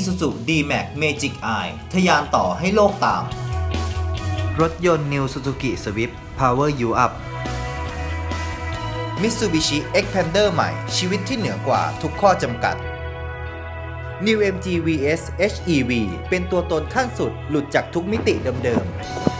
Isuzu D-Max Magic Eye ทะยานต่อให้โลกตาม รถยนต์ New Suzuki Swift Power You Up Mitsubishi Xpander ใหม่ ชีวิตที่เหนือกว่าทุกข้อจำกัด New MG VS HEV เป็นตัวตนขั้นสุดหลุดจากทุกมิติเดิมๆ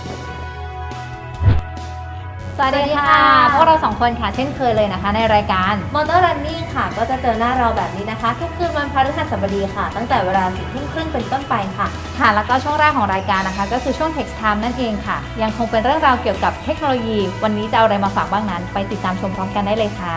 สวัสดีค่ะ พวกเราสองคนค่ะเช่นเคยเลยนะคะ ในรายการ Motor Running ค่ะ ก็จะเจอหน้าเราแบบนี้นะคะ ทุกคืนวันพฤหัสบดีค่ะ ตั้งแต่เวลาสิบทุ่มครึ่งเป็นต้นไปค่ะ ค่ะ แล้วก็ช่วงแรกของรายการนะคะ ก็คือช่วง Text Time นั่นเองค่ะ ยังคงเป็นเรื่องราวเกี่ยวกับเทคโนโลยี วันนี้จะเอาอะไรมาฝากบ้างนั้น ไปติดตามชมพร้อมกันได้เลยค่ะ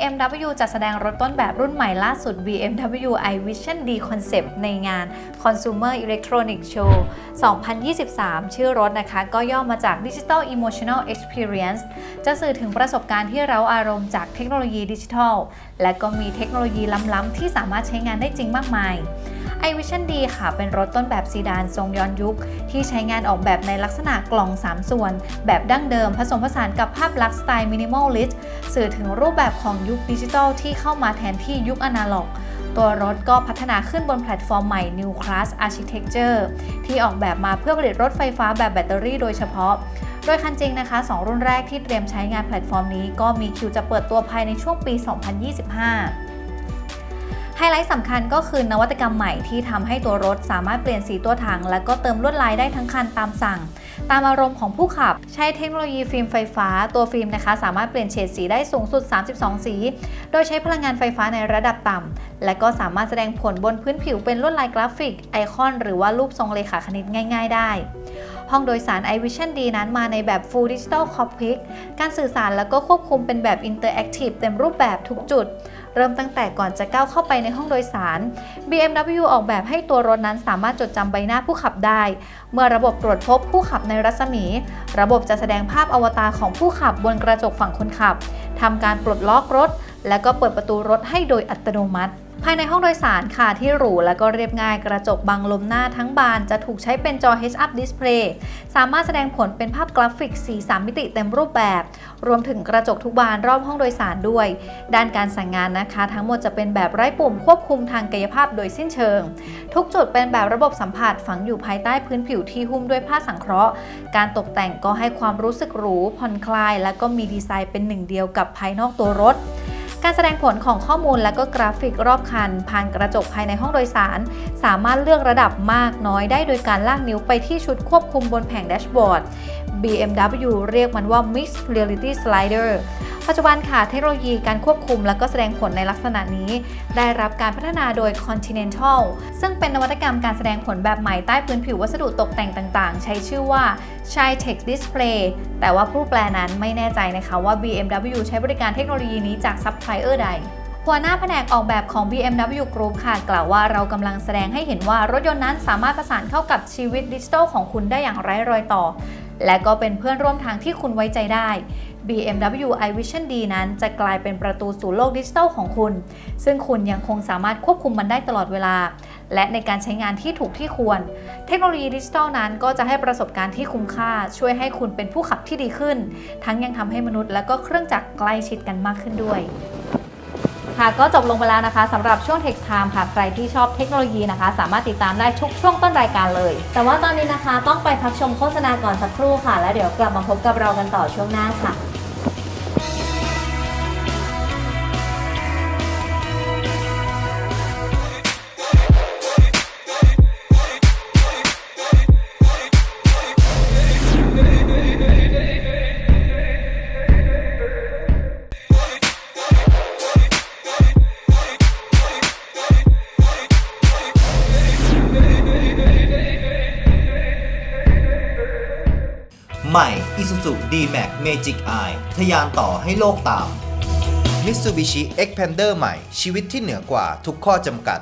BMW จัดแสดงรถต้นแบบรุ่นใหม่ล่าสุด BMW i Vision D Concept ในงาน Consumer Electronics Show 2023 ชื่อรถนะคะก็ย่อมาจาก Digital Emotional Experience จะสื่อถึงประสบการณ์ที่เราอารมณ์จากเทคโนโลยีดิจิทัล และก็มีเทคโนโลยีล้ำๆที่สามารถใช้งานได้จริงมากมาย iVision D ค่ะ เป็นรถต้นแบบซีดานทรงย้อนยุค ที่ใช้งานออกแบบในลักษณะกล่อง 3 ส่วน แบบดั้งเดิมผสมผสานกับภาพลักษณ์สไตล์มินิมอลลิสสื่อถึงรูปแบบของยุคดิจิทัลที่เข้ามาแทนที่ยุคอนาล็อกตัวรถก็พัฒนาขึ้นบนแพลตฟอร์มใหม่ New Class Architecture ที่ออกแบบมาเพื่อผลิตรถไฟฟ้าแบบแบตเตอรี่โดยเฉพาะ โดยคันจริงนะคะ 2 รุ่นแรกที่เตรียมใช้งานแพลตฟอร์มนี้ก็มีคิวจะเปิดตัวภายในช่วงปี 2025 ไฮไลท์สำคัญก็คือนวัตกรรมใหม่ที่ทำให้ตัวรถสามารถเปลี่ยนสีตัวถัง และก็เติมลวดลายได้ทั้งคันตามสั่ง ตามอารมณ์ของผู้ขับ ใช้เทคโนโลยีฟิล์มไฟฟ้า ตัวฟิล์มนะคะ สามารถเปลี่ยนเฉดสีได้สูงสุด 32 สี โดยใช้พลังงานไฟฟ้าในระดับต่ำและก็สามารถแสดงผลบนพื้นผิวเป็นลวดลายกราฟิก ไอคอน หรือว่ารูปทรงเลขาคณิตง่าย ๆ ได้ ห้องโดยสาร iVision D นั้นมาในแบบ Full Digital Cockpit การสื่อสารแล้วก็ควบคุมเป็นแบบ Interactive เต็มรูปแบบทุกจุด เริ่มตั้งแต่ก่อนจะก้าวเข้าไปในห้องโดยสาร BMW ออกแบบให้ตัวรถนั้นสามารถจดจำใบหน้าผู้ขับได้ เมื่อระบบตรวจพบผู้ขับในรัศมี ระบบจะแสดงภาพอวตารของผู้ขับบนกระจกฝั่งคนขับทำการปลดล็อกรถ และก็เปิดประตูรถให้โดยอัตโนมัติ ภายในห้องโดยสารค่ะที่หรูและก็เรียบง่ายกระจกบังลมหน้าทั้งบานจะถูกใช้เป็นจอ Heads-up Display สามารถแสดงผลเป็นภาพกราฟิกสี3มิติเต็มรูปแบบ รวมถึงกระจกทุกบานรอบห้องโดยสารด้วย ด้านการสั่งงานนะคะ ทั้งหมดจะเป็นแบบไร้ปุ่มควบคุมทางกายภาพโดยสิ้นเชิง ทุกจุดเป็นแบบระบบสัมผัสฝังอยู่ภายใต้พื้นผิวที่หุ้มด้วยผ้าสังเคราะห์ การตกแต่งก็ให้ความรู้สึกหรูผ่อนคลาย และก็มีดีไซน์เป็นหนึ่งเดียวกับภายนอกตัวรถ การแสดงผลของข้อมูลและก็กราฟิกรอบคัน ผ่านกระจกภายในห้องโดยสาร สามารถเลือกระดับมากน้อยได้โดยการลากนิ้วไปที่ชุดควบคุมบนแผงแดชบอร์ด BMW เรียกมันว่า Mixed Reality Slider ปัจจุบันค่ะเทคโนโลยีการควบคุมและก็แสดงผลในลักษณะนี้ ได้รับการพัฒนาโดย Continental ซึ่งเป็นนวัตกรรมการแสดงผลแบบใหม่ใต้พื้นผิววัสดุตกแต่งต่างๆ ใช้ชื่อว่า s h i Text Display แต่ว่าผู้แปลนั้นไม่แน่ใจนะคะว่า BMW ใช้บริการเทคโนโลยีนี้จากซัพพลายเออร์ใดหัวหน้าแผนกออกแบบของ BMW Group ค่ะ กล่าวว่าเรากำลังแสดงให้เห็นว่ารถยนต์นั้นสามารถประสานเข้ากับชีวิตดิจิทัลของคุณได้อย่างไร้รอยต่อ และก็เป็นเพื่อนร่วมทางที่คุณไว้ใจได้ BMW iVision D นั้นจะกลายเป็นประตูสู่โลกดิจิทัลของคุณ ซึ่งคุณยังคงสามารถควบคุมมันได้ตลอดเวลา และในการใช้งานที่ถูกที่ควร เทคโนโลยีดิจิทัลนั้นก็จะให้ประสบการณ์ที่คุ้มค่า ช่วยให้คุณเป็นผู้ขับที่ดีขึ้น ทั้งยังทำให้มนุษย์และก็เครื่องจักรใกล้ชิดกันมากขึ้นด้วย ค่ะก็จบลงไปแล้วนะคะสำหรับช่วง Tech Time ค่ะ ใครที่ชอบเทคโนโลยีนะคะ สามารถติดตามได้ทุกช่วงต้นรายการเลย แต่ว่าตอนนี้นะคะ ต้องไปพักชมโฆษณาก่อนสักครู่ค่ะ แล้วเดี๋ยวกลับมาพบกับเรากันต่อช่วงหน้าค่ะ ใหม่ Isuzu D-Max Magic Eye ทะยานต่อให้โลกตาม Mitsubishi Xpander ใหม่ ชีวิตที่เหนือกว่าทุกข้อจำกัด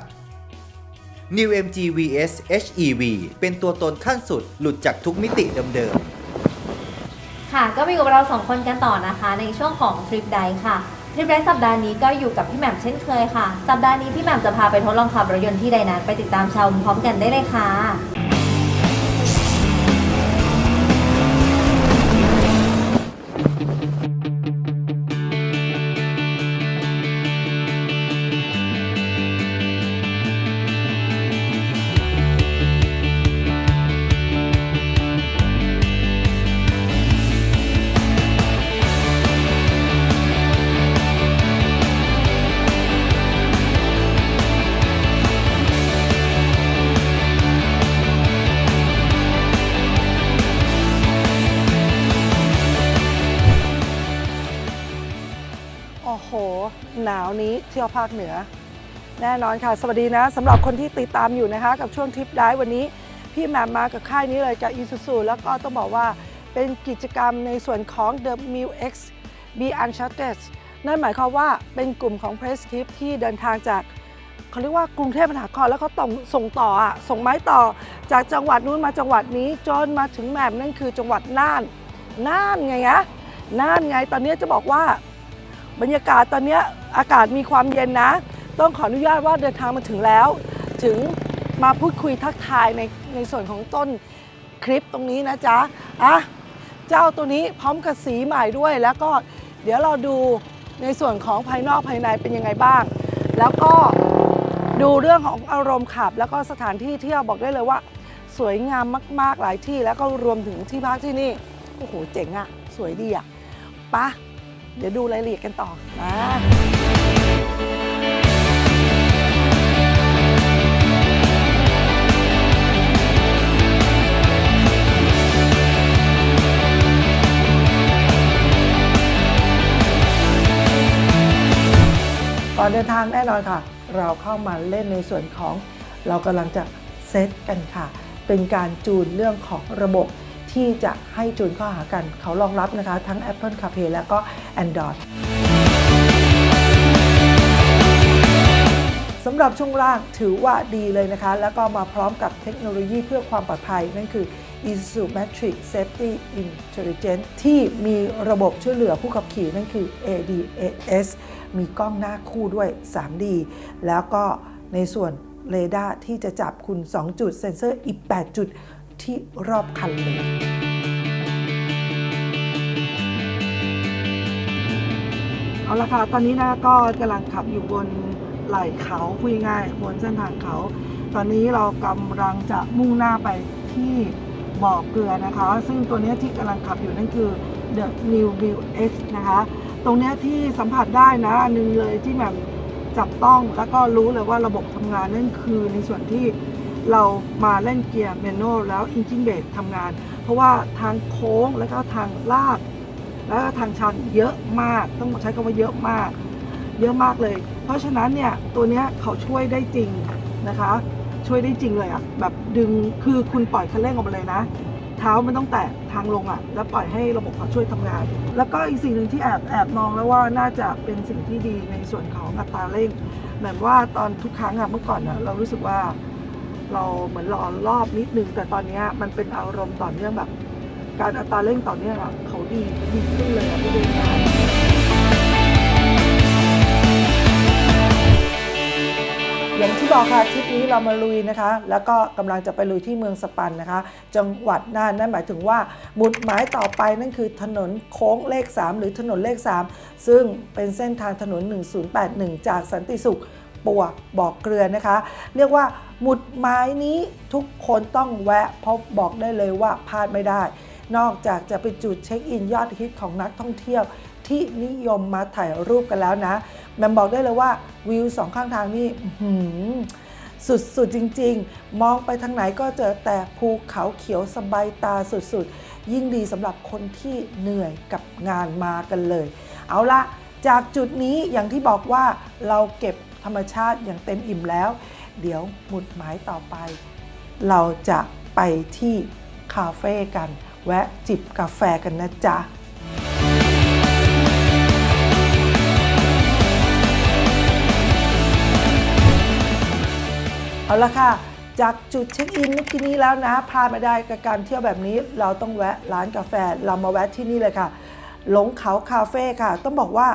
New MG VS HEV เป็นตัวตนขั้นสุดหลุดจากทุกมิติเดิมๆค่ะ ก็มาอยู่กับเราสองคนกันต่อนะคะ ในช่วงของทริปไดค่ะทริปไดสัปดาห์นี้ก็อยู่กับพี่แหม่มเช่นเคยค่ะ สัปดาห์นี้พี่แหม่มจะพาไปทดลองขับรถยนต์ที่ใดนั้นไปติดตามชมพร้อมกันได้เลยค่ะ ภาคเหนือ แน่นอนค่ะ สวัสดีนะสำหรับคนที่ติดตามอยู่นะคะ กับช่วงทริปได้วันนี้ พี่แหม่มมากับค่ายนี้เลยกับ Isuzu แล้วก็ต้องบอกว่าเป็นกิจกรรมในส่วนของ The m i l X B Uncharted นั่นหมายความว่าเป็นกลุ่มของ Press Trip ที่เดินทางจากเขาเรียกว่ากรุงเทพมหานครแล้วเขาต้องส่งต่ออะส่งไม้ต่อจากจังหวัดนู้นมาจังหวัดนี้จนมาถึงแหม่มนั่นคือจังหวัดน่านน่านไงอะน่านไงตอนนี้จะบอกว่า บรรยากาศตอนนี้อากาศมีความเย็นนะ ต้องขออนุญาตว่าเดินทางมาถึงแล้ว ถึงมาพูดคุยทักทายในในส่วนของต้นคลิปตรงนี้นะจ๊ะอะเจ้าตัวนี้พร้อมกับสีใหม่ด้วย แล้วก็เดี๋ยวเราดูในส่วนของภายนอกภายในเป็นยังไงบ้าง แล้วก็ดูเรื่องของอารมณ์ขับ แล้วก็สถานที่เที่ยวบอกได้เลยว่า สวยงามมาก ๆ หลายที่แล้วก็รวมถึงที่พักที่นี่ โอ้โห เจ๋งอะสวยดีอะไปะ เดี๋ยวดูรายละเอียดกันต่อมาก่อนเดินทางแน่นอนค่ะ เราเข้ามาเล่นในส่วนของเรากำลังจะเซตกันค่ะ เป็นการจูนเรื่องของระบบ ที่จะให้จูนข้าหากัน เขารองรับนะคะ ทั้ง Apple CarPlay แล้วก็ Android สำหรับช่วงล่างถือว่าดีเลยนะคะ แล้วก็มาพร้อมกับเทคโนโลยีเพื่อความปลอดภัย นั่นคือ Isuzu Matrix Safety Intelligence ที่มีระบบช่วยเหลือผู้ขับขี่นั่นคือ ADAS มีกล้องหน้าคู่ด้วย 3D แล้วก็ในส่วนเรดาร์ที่จะจับคุณ 2 จุด เซ็นเซอร์อีก 8 จุด ที่รอบคันเลยเอาละค่ะ ตอนนี้นะก็กำลังขับอยู่บนไหล่เขาพูดง่ายบนเส้นทางเขา ตอนนี้เรากำลังจะมุ่งหน้าไปที่บ่อเกลือนะคะ ซึ่งตัวนี้ที่กำลังขับอยู่นั่นคือ The New View X นะคะ ตรงเนี้ยที่สัมผัสได้นะอันหนึงเลยที่แบบจับต้องแล้วก็รู้เลยว่าระบบทำงานนั่นคือในส่วนที่ เรามาเล่นเกียร์เมน u a l แล้ว Engine Brake ทำงาน เพราะว่าทางโค้งแล้วก็ทางลาด แล้วก็ทางชันเยอะมาก ต้องใช้คำว่าเยอะมาก เยอะมากเลย เพราะฉะนั้นเนี่ยตัวเนี้ยเขาช่วยได้จริงนะคะ ช่วยได้จริงเลยอะแบบดึงคือคุณปล่อยคันเร่งออกมาเลยนะ เท้ามันต้องแตะทางลงอะแล้วปล่อยให้ระบบเขาช่วยทำงาน แล้วก็อีกสิ่งหนึ่งที่แอบแอบมองแล้วว่าน่าจะเป็นสิ่งที่ดีในส่วนของอัตราเร่งเหมือนว่าตอนทุกครั้งอะเมื่อก่อนอะเรารู้สึกว่า เราเหมือนรอรอบนิดนึง แต่ตอนนี้มันเป็นอารมณ์ต่อเนื่องแบบ การอัตราเร่งต่อเนื่องอะเขาดีดีขึ้นเลยอะไม่ด้นานอย่างที่บอกค่ะทริปนี้เรามาลุยนะคะ แล้วก็กำลังจะไปลุยที่เมืองสปันนะคะ จังหวัดน่านนั่นหมายถึงว่าหมุดหมายต่อไปนั่นคือถนนโค้งเลข 3 หรือถนนเลข 3 ซึ่งเป็นเส้นทางถนน 1081 จากสันติสุข ปัวบอกเกลือนะคะ เรียกว่าหมุดหมายนี้ทุกคนต้องแวะเพราะบอกได้เลยว่าพลาดไม่ได้ นอกจากจะเป็นจุดเช็คอินยอดฮิตของนักท่องเที่ยวที่นิยมมาถ่ายรูปกันแล้วนะแมมบอกได้เลยว่าวิวสองข้างทางนี่อื้อหือสุดๆจริง ๆ มองไปทางไหนก็เจอแต่ภูเขาเขียวสบายตาสุดๆ ยิ่งดีสำหรับคนที่เหนื่อยกับงานมากันเลย เอาละจากจุดนี้อย่างที่บอกว่าเราเก็บ ธรรมชาติอย่างเต็มอิ่มแล้ว เดี๋ยวหมุดหมายต่อไป เราจะไปที่คาเฟ่กัน แวะจิบกาแฟกันนะจ๊ะเอาละค่ะ จากจุดเช็คอินเมื่อกี้นี้แล้วนะพลาดไม่ได้กับการเที่ยวแบบนี้ เราต้องแวะร้านกาแฟเรามาแวะที่นี่เลยค่ะ หลงเขาคาเฟ่ค่ะ ต้องบอกว่า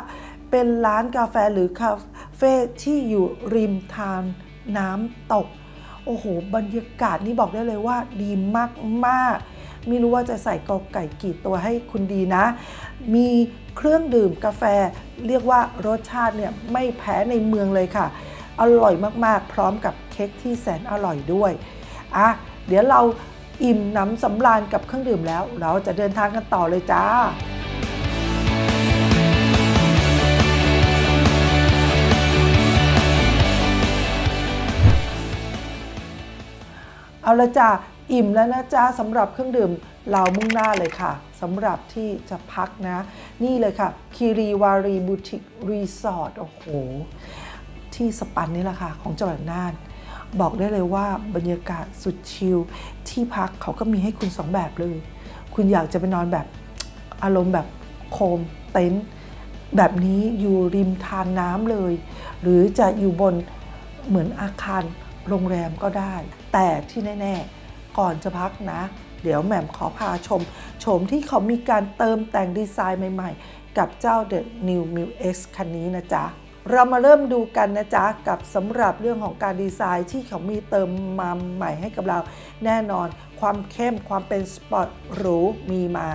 เป็นร้านกาแฟหรือคา ฟ่ที่อยู่ริมทางน้ำตก โอ้โห บรรยากาศนี่บอกได้เลยว่าดีมากๆ ไม่รู้ว่าจะใส่กอไก่กี่ตัวให้คุณดีนะ มีเครื่องดื่มกาแฟ เรียกว่ารสชาติเนี่ยไม่แพ้ในเมืองเลยค่ะ อร่อยมากๆ พร้อมกับเค้กที่แสนอร่อยด้วย อะ เดี๋ยวเราอิ่มน้ำสำราญกับเครื่องดื่มแล้ว เราจะเดินทางกันต่อเลยจ้า เอาละจ้าอิ่มแล้วนะจ้าสำหรับเครื่องดื่มเรามุ่งหน้าเลยค่ะสำหรับที่จะพักนะ นี่เลยค่ะคีรีวารีบูติกรีสอร์ทโอ้โห ที่สปันนี่แหละค่ะ ของจังหวัดน่าน บอกได้เลยว่าบรรยากาศสุดชิลที่พักเขาก็มีให้คุณสองแบบเลย คุณอยากจะไปนอนแบบอารมณ์แบบโคมเต็นท์แบบนี้อยู่ริมทานน้ำเลย หรือจะอยู่บนเหมือนอาคาร โรงแรมก็ได้ แต่ที่แน่ๆ ก่อนจะพักนะ เดี๋ยวแหม่มขอพาชม ชมที่เขามีการเติมแต่งดีไซน์ใหม่ๆ กับเจ้า The New m i X คันนี้นะจ๊ะเรามาเริ่มดูกันนะจ๊ะ กับสำหรับเรื่องของการดีไซน์ที่เขามีเติมมาใหม่ให้กับเรา แน่นอนความเข้มความเป็นสปอร์ตหรูมีมา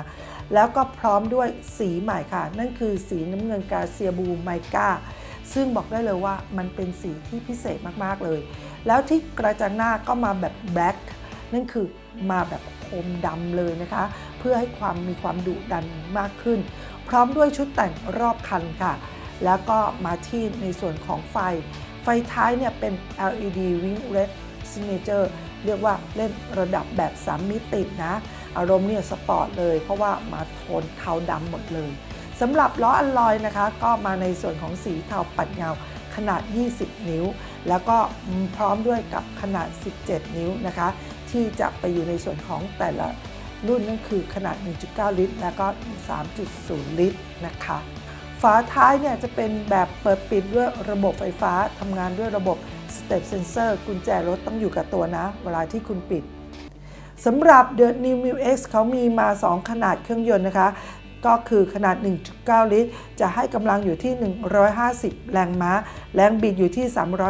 แล้วก็พร้อมด้วยสีใหม่ค่ะ นั่นคือสีน้ำเงินกาเซียบูไมกา ซึ่งบอกได้เลยว่ามันเป็นสีที่พิเศษมากๆเลย แล้วที่กระจังหน้าก็มาแบบแบล็คนั่นคือมาแบบโคมดำเลยนะคะ เพื่อให้ความมีความดุดันมากขึ้น พร้อมด้วยชุดแต่งรอบคันค่ะ แล้วก็มาที่ในส่วนของไฟ ไฟท้ายเนี่ยเป็น LED Wing Red Signature เรียกว่าเล่นระดับแบบ 3 มิตินะ อารมณ์เนี่ยสปอร์ตเลย เพราะว่ามาโทนเทาดำหมดเลย สำหรับล้ออัลลอยนะคะ ก็มาในส่วนของสีเทาปัดเงาขนาด 20 นิ้ว แล้วก็พร้อมด้วยกับขนาด 17 นิ้วนะคะ ที่จะไปอยู่ในส่วนของแต่ละรุ่นนั่นคือขนาด 1.9 ลิตร แล้วก็ 3.0 ลิตรนะคะ ฝาท้ายเนี่ยจะเป็นแบบเปิดปิดด้วยระบบไฟฟ้าทำงานด้วยระบบ Step Sensor กุญแจรถต้องอยู่กับตัวนะ เวลาที่คุณปิดสำหรับ The New m i X เขามีมา 2 ขนาดเครื่องยนต์นะคะ ก็คือขนาด 1.9 ลิตร จะให้กำลังอยู่ที่ 150 แรงม้า แรงบิดอยู่ที่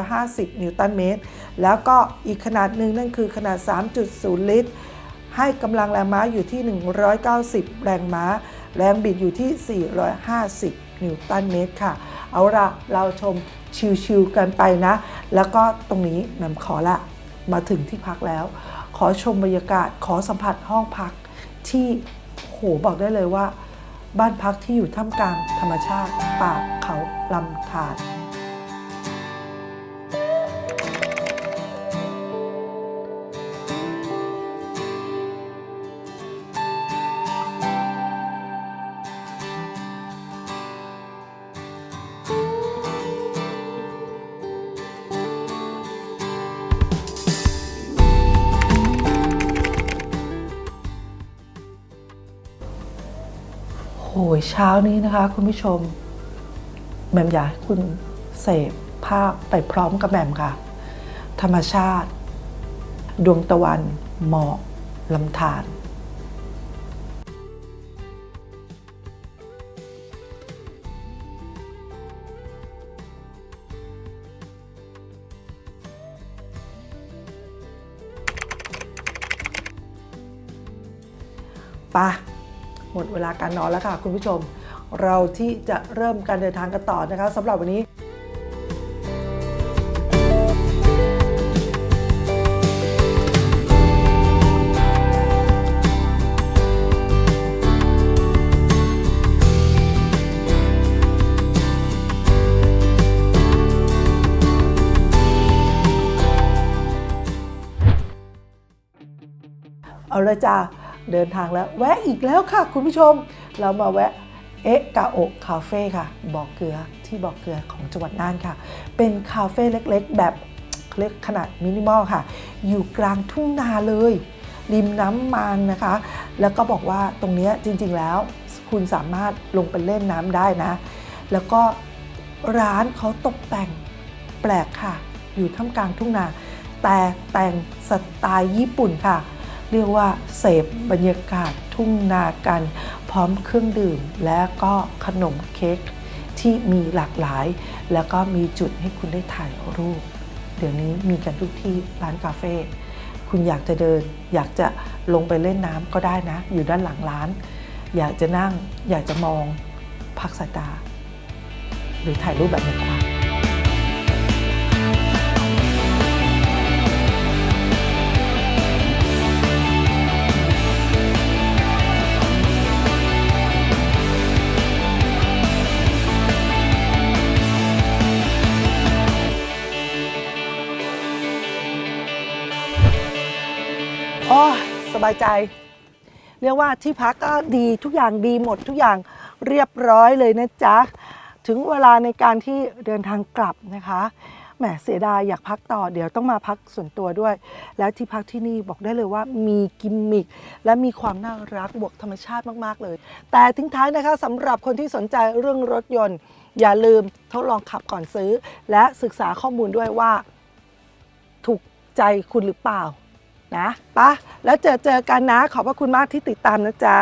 350 นิวตันเมตร แล้วก็อีกขนาดหนึ่งนั่นคือขนาด 3.0 ลิตร ให้กำลังแรงม้าอยู่ที่ 190 แรงม้า แรงบิดอยู่ที่ 450 นิวตันเมตรค่ะ เอาละเราชมชิวๆกันไปนะ แล้วก็ตรงนี้แหม่มขอละ มาถึงที่พักแล้ว ขอชมบรรยากาศ ขอสัมผัสห้องพักที่โหบอกได้เลยว่า บ้านพักที่อยู่ท่ามกลางธรรมชาติป่าเขาลำธาร ยเช้านี้นะคะ คุณผู้ชมแหม่มอยากให้คุณเสพภาพไปพร้อมกับแหม่มค่ะ ธรรมชาติ ดวงตะวันหมอกลำธารไปะ หมดเวลาการนอนแล้วค่ะ คุณผู้ชม เราที่จะเริ่มการเดินทางกันต่อนะคะสำหรับวันนี้เอาละจ้า เดินทางแล้วแวะอีกแล้วค่ะ คุณผู้ชม เรามาแวะเอ๊ะกาโอคาเฟ่ค่ะบอกเกลือที่บอกเกลือของจังหวัดน่านค่ะ เป็นคาเฟ่เล็กๆ แบบเล็กขนาดมินิมอลค่ะ อยู่กลางทุ่งนาเลย ริมน้ำมันนะคะ แล้วก็บอกว่าตรงนี้จริงๆแล้วคุณสามารถลงไปเล่นน้ำได้นะ แล้วก็ร้านเขาตกแต่งแปลกค่ะ อยู่ท่ามกลางทุ่งนา แต่แต่งสไตล์ญี่ปุ่นค่ะ เรียกว่าเสพบรรยากาศทุ่งนากัน พร้อมเครื่องดื่ม และก็ขนมเค้กที่มีหลากหลาย แล้วก็มีจุดให้คุณได้ถ่ายรูป เดี๋ยวนี้มีกันทุกที่ร้านคาเฟ่คุณอยากจะเดิน อยากจะลงไปเล่นน้ำก็ได้นะ อยู่ด้านหลังร้าน อยากจะนั่ง อยากจะมอง พักสายตา หรือถ่ายรูปแบบนี้กว่า บายใจ เรียกว่าที่พักก็ดีทุกอย่างดีหมดทุกอย่างเรียบร้อยเลยนะจ๊ะ ถึงเวลาในการที่เดินทางกลับนะคะแหมเสียดายอยากพักต่อเดี๋ยวต้องมาพักส่วนตัวด้วย แล้วที่พักที่นี่บอกได้เลยว่ามีกิมมิคและมีความน่ารักบวกธรรมชาติมาก ๆ เลย แต่ทิ้งท้ายนะคะสำหรับคนที่สนใจเรื่องรถยนต์ อย่าลืมทดลองขับก่อนซื้อ และศึกษาข้อมูลด้วยว่า ถูกใจคุณหรือเปล่า นะปะแล้วเจอเจอกันนะ ขอบพระคุณมากที่ติดตามนะจ๊ะ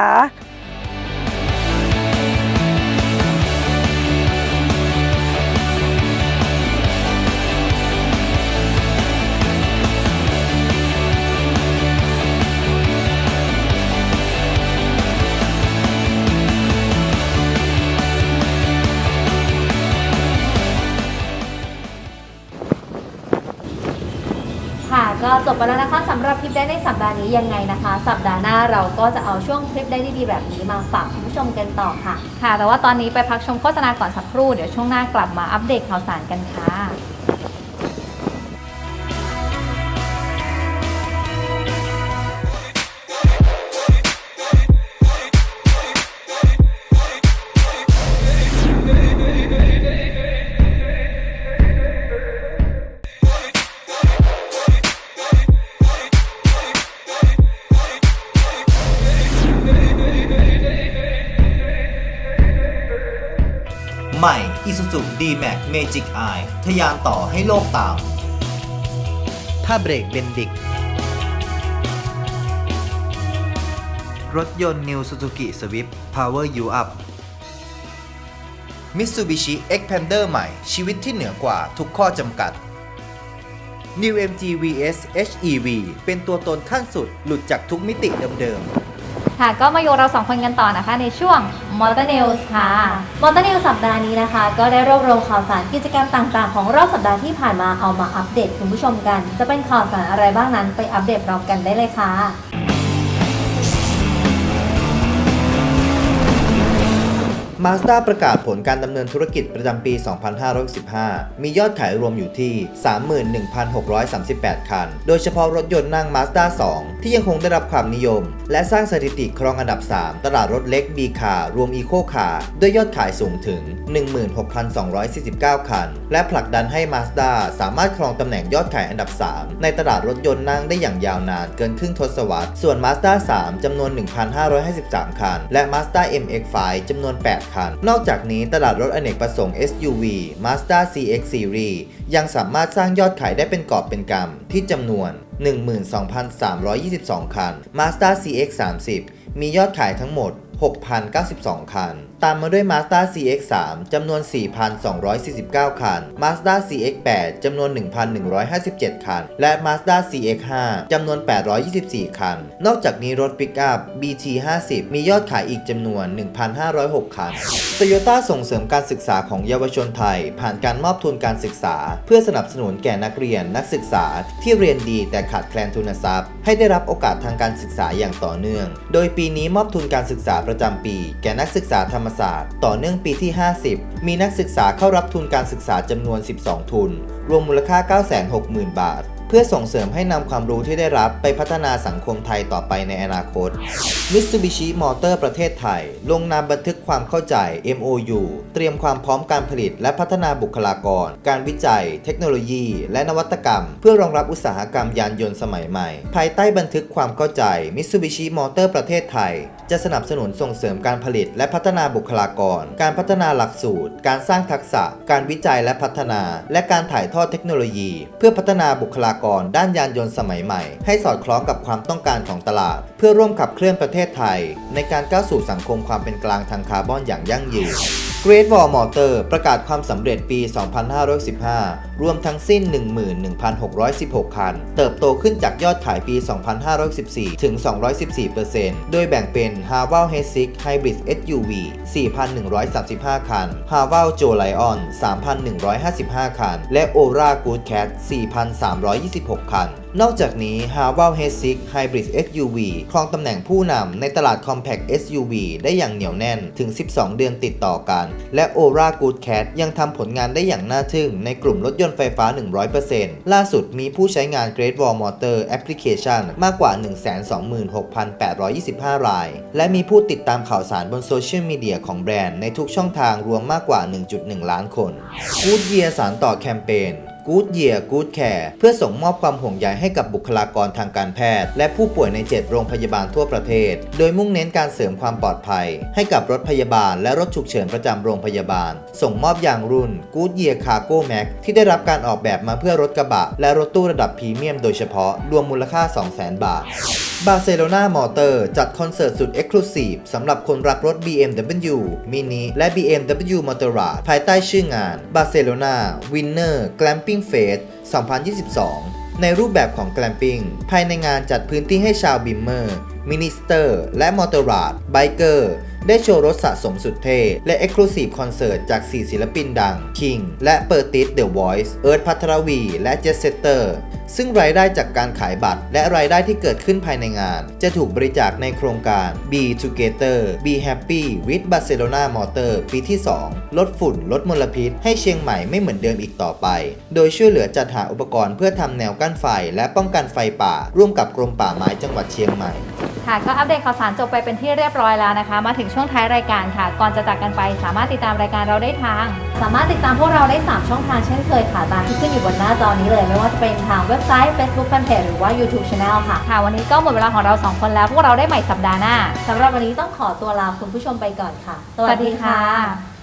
ก็จบไปแล้วนะคะสำหรับคลิปได้ในสัปดาห์นี้ยังไงนะคะ สัปดาห์หน้าเราก็จะเอาช่วงคลิปได้ดีๆแบบนี้มาฝากคุณผู้ชมกันต่อค่ะ ค่ะ แต่ว่าตอนนี้ไปพักชมโฆษณาก่อนสักครู่เดี๋ยวช่วงหน้ากลับมาอัปเดตข่าวสารกันค่ะ Isuzu D-Max Magic Eye ทะยานต่อให้โลกตาม ถ้าเบรกเบนดิก รถยนต์ New Suzuki Swift Power You Up Mitsubishi Xpander ใหม่ชีวิตที่เหนือกว่าทุกข้อจำกัด New MG VS HEV เป็นตัวตนขั้นสุดหลุดจากทุกมิติเดิมๆ ค่ะก็มาอยู่เราสองคนกันต่อนะคะ ในช่วงมอเตอร์เนลส์ค่ะมอเตอร์เนลสัปดาห์นี้นะคะ ก็ได้รวบรวมข่าวสารกิจกรรมต่างๆ ของรอบสัปดาห์ที่ผ่านมาเอามาอัปเดตคุณผู้ชมกัน จะเป็นข่าวสารอะไรบ้างนั้นไปอัปเดตพร้อมกันได้เลยค่ะ มาสด้าประกาศผลการดำเนินธุรกิจประจำปี 2565 มียอดขายรวมอยู่ที่ 31,638 คัน โดยเฉพาะรถยนต์นั่ง Mazda 2 ที่ยังคงได้รับความนิยม และสร้างสถิติครองอันดับ 3 ตลาดรถเล็ก B คารวม Eco คาด้วยยอดขายสูงถึง 16,249 คัน และผลักดันให้ Mazda สามารถครองตำแหน่งยอดขายอันดับ 3 ในตลาดรถยนต์นั่งได้อย่างยาวนานเกินครึ่งทศวรรษ ส่วน Mazda 3จำนวน 1,553 คัน และ Mazda MX-5 จำนวน 8คัน นอกจากนี้ตลาดรถอเนกประสงค์ SUV Mazda CX Series ยังสามารถสร้างยอดขายได้เป็นกอบเป็นกำที่จำนวน 12,322 คัน Mazda CX 30มียอดขายทั้งหมด 6,092 คัน ตามมาด้วย Mazda CX-3 จำนวน 4,249 คัน Mazda CX-8 จำนวน 1,157 คัน และ Mazda CX-5 จำนวน 824 คัน นอกจากนี้รถปิกอัพ BT50 มียอดขายอีกจำนวน 1,506 คัน Toyota ส่งเสริมการศึกษาของเยาวชนไทย ผ่านการมอบทุนการศึกษา เพื่อสนับสนุนแก่นักเรียนนักศึกษาที่เรียนดีแต่ขาดแคลนทุนทรัพย์ ให้ได้รับโอกาสทางการศึกษาอย่างต่อเนื่อง โดยปีนี้มอบทุนการศึกษาประจำปี แก่นักศึกษาธรรมศาสตร์ ต่อเนื่องปีที่ 50 มีนักศึกษาเข้ารับทุนการศึกษาจำนวน 12 ทุน รวมมูลค่า 960,000 บาท เพื่อส่งเสริมให้นำความรู้ที่ได้รับไปพัฒนาสังคมไทยต่อไปในอนาคต Mitsubishi Motor ประเทศไทย ลงนามบันทึกความเข้าใจ MOU เตรียมความพร้อมการผลิต และพัฒนาบุคลากร การวิจัย เทคโนโลยี และนวัตกรรม เพื่อรองรับอุตสาหกรรมยานยนต์สมัยใหม่ ภายใต้บันทึกความเข้าใจ Mitsubishi Motor ประเทศไทย จะสนับสนุนส่งเสริมการผลิต และพัฒนาบุคลากร การพัฒนาหลักสูตร การสร้างทักษะ การวิจัยและพัฒนา และการถ่ายทอดเทคโนโลยี เพื่อพัฒนาบุคลาากรด้านยานยนต์สมัยใหม่ ให้สอดคล้องกับความต้องการของตลาด เพื่อร่วมขับเคลื่อนประเทศไทย ในการก้าวสู่สังคมความเป็นกลางทางคาร์บอนอย่างยั่งยืน Great Wall Motor ประกาศความสำเร็จปี 2515 รวมทั้งสิ้น 11,616 คัน เติบโตขึ้นจากยอดขายปี 2514 ถึง 214%โดยแบ่งเป็น h a v a l h e s i g Hybrid SUV 4,135 คัน h a v a l j o Lion 3,155 คัน และ Ora Good Cat 4,326 คันนอกจากนี้ h a v a l h e s i g Hybrid SUV ครองตำแหน่งผู้นำในตลาด Compact SUV ได้อย่างเหนียวแน่นถึง 12 เดือนติดต่อกัน และ Ora Good Cat ยังทำผลงานได้อย่างน่าทึ่งในกลุ่มรถยนต์ไฟฟ้า 100%ล่าสุดมีผู้ใช้งาน Great Wall Motor Application มากกว่า 126,825 ราย และมีผู้ติดตามข่าวสารบนโซเชียลมีเดียของแบรนด์ในทุกช่องทางรวมมากกว่า 1.1 ล้านคน Good Year สารต่อแคมเปญ Good Year Good Care เพื่อส่งมอบความห่วงใยให้กับบุคลากรทางการแพทย์ และผู้ป่วยใน 7 โรงพยาบาลทั่วประเทศ โดยมุ่งเน้นการเสริมความปลอดภัย ให้กับรถพยาบาลและรถฉุกเฉินประจำโรงพยาบาล ส่งมอบอย่างรุ่น Good Year Cargo Max ที่ได้รับการออกแบบมาเพื่อรถกระบะ และรถตู้ระดับพรีเมียมโดยเฉพาะรวมมูลค่า 200,000 บาท บาร์เซโลนามอเตอร์จัดคอนเสิร์ตสุด Exclusive สำหรับคนรักรถ BMW Mini และ BMW Motorrad ภายใต้ชื่องาน Barcelona Winner Glamping Fest 2022 ในรูปแบบของ Glamping ภายในงานจัดพื้นที่ให้ชาวบิมเมอร์ มินิสเตอร์ และมอเตอร์ราดไบเกอร์ได้โชว์รถสะสมสุดเท่ และ Exclusive คอนเสิร์ตจาก 4 ศิลปินดัง King และเปอร์ติสเดอะวอยซ์เอิร์ธพัทรวี และเจสเซเตอร์ ซึ่งรายได้จากการขายบัตร และรายได้ที่เกิดขึ้นภายในงาน จะถูกบริจาคในโครงการ Be Together Be Happy with Barcelona Motor ปีที่ 2 ลดฝุ่น ลดมลพิษ ให้เชียงใหม่ไม่เหมือนเดิมอีกต่อไป โดยช่วยเหลือจัดหาอุปกรณ์เพื่อทำแนวกั้นไฟ และป้องกันไฟป่า ร่วมกับกรมป่าไม้จังหวัดเชียงใหม่ค่ะก็อัปเดตข่าวสารจบไปเป็นที่เรียบร้อยแล้วนะคะ มาถึงช่วงท้ายรายการค่ะ ก่อนจะจากกันไปสามารถติดตามรายการเราได้ทาง สามารถติดตามพวกเราได้ 3 ช่องทางเช่นเคยค่ะตามที่ขึ้นอยู่บนหน้าจอนี้เลย ไม่ว่าจะเป็นทางเว็บไซต์ Facebook Fanpage หรือว่า YouTube Channel ค่ะ ค่ะ วันนี้ก็หมดเวลาของเราสองคนแล้ว พวกเราได้ใหม่สัปดาห์หน้า สำหรับวันนี้ต้องขอตัวลาคุณผู้ชมไปก่อนค่ะ สวัสดีค่ะ